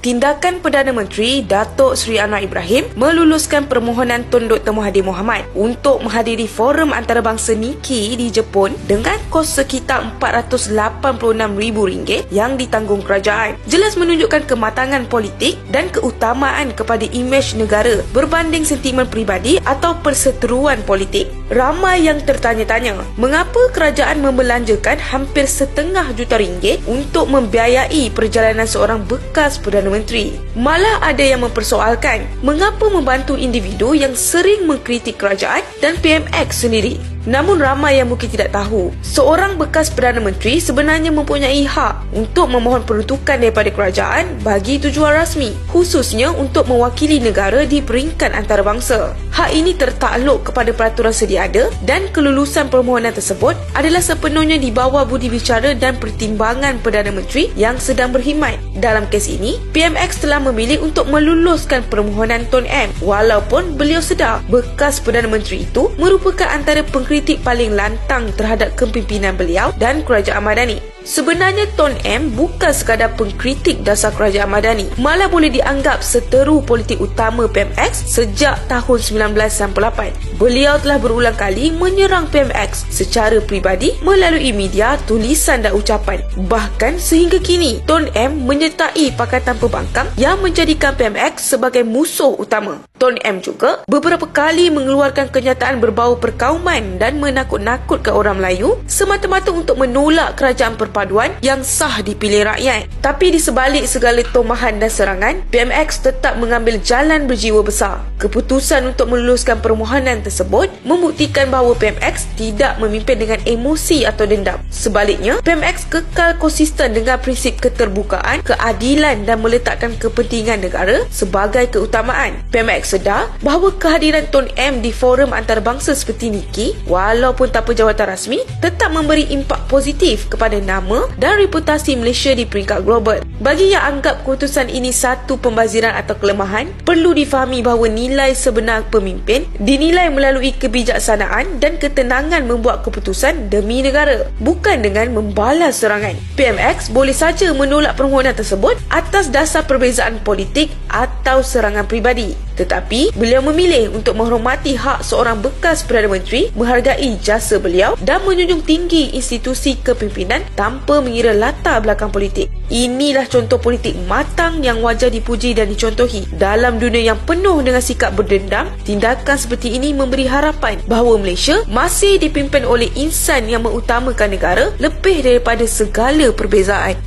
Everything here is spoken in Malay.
Tindakan Perdana Menteri Datuk Seri Anwar Ibrahim meluluskan permohonan Tun Dr. Mahathir Mohamad untuk menghadiri forum antarabangsa Niki di Jepun dengan kos sekitar RM486,000 yang ditanggung kerajaan. Jelas menunjukkan kematangan politik dan keutamaan kepada imej negara berbanding sentimen peribadi atau perseteruan politik. Ramai yang tertanya-tanya, mengapa kerajaan membelanjakan hampir setengah juta ringgit untuk membiayai perjalanan seorang bekas Perdana Menteri. Malah ada yang mempersoalkan mengapa membantu individu yang sering mengkritik kerajaan dan PMX sendiri. Namun ramai yang mungkin tidak tahu, seorang bekas Perdana Menteri sebenarnya mempunyai hak untuk memohon peruntukan daripada kerajaan bagi tujuan rasmi, khususnya untuk mewakili negara di peringkat antarabangsa. Hak ini tertakluk kepada peraturan sedia ada dan kelulusan permohonan tersebut adalah sepenuhnya di bawah budi bicara dan pertimbangan Perdana Menteri yang sedang berkhidmat. Dalam kes ini, PMX telah memilih untuk meluluskan permohonan Tun M walaupun beliau sedar bekas Perdana Menteri itu merupakan antara peng kritik paling lantang terhadap kepimpinan beliau dan kerajaan Madani. Sebenarnya Ton M bukan sekadar pengkritik dasar kerajaan Madani, malah boleh dianggap seteru politik utama PMX sejak tahun 1998. Beliau telah berulang kali menyerang PMX secara pribadi melalui media, tulisan dan ucapan. Bahkan sehingga kini, Ton M menyertai Pakatan Pembangkang yang menjadikan PMX sebagai musuh utama. Ton M juga beberapa kali mengeluarkan kenyataan berbau perkauman dan menakut-nakutkan orang Melayu semata-mata untuk menolak kerajaan perpaduan yang sah dipilih rakyat. Tapi di sebalik segala tomahan dan serangan, PMX tetap mengambil jalan berjiwa besar. Keputusan untuk meluluskan permohonan tersebut membuktikan bahawa PMX tidak memimpin dengan emosi atau dendam. Sebaliknya, PMX kekal konsisten dengan prinsip keterbukaan, keadilan dan meletakkan kepentingan negara sebagai keutamaan. PMX sedar bahawa kehadiran Tun M di forum antarabangsa seperti Niki walaupun tanpa jawatan rasmi tetap memberi impak positif kepada nama dan reputasi Malaysia di peringkat global. Bagi yang anggap keputusan ini satu pembaziran atau kelemahan, perlu difahami bahawa nilai sebenar pemimpin dinilai melalui kebijaksanaan dan ketenangan membuat keputusan demi negara, bukan dengan membalas serangan. PMX boleh saja menolak permohonan tersebut atas dasar perbezaan politik atau serangan pribadi. Tetapi, beliau memilih untuk menghormati hak seorang bekas Perdana Menteri menghargai jasa beliau dan menjunjung tinggi institusi kepimpinan tanpa mengira latar belakang politik. Inilah contoh politik matang yang wajar dipuji dan dicontohi. Dalam dunia yang penuh dengan sikap berdendam, tindakan seperti ini memberi harapan bahawa Malaysia masih dipimpin oleh insan yang mengutamakan negara lebih daripada segala perbezaan.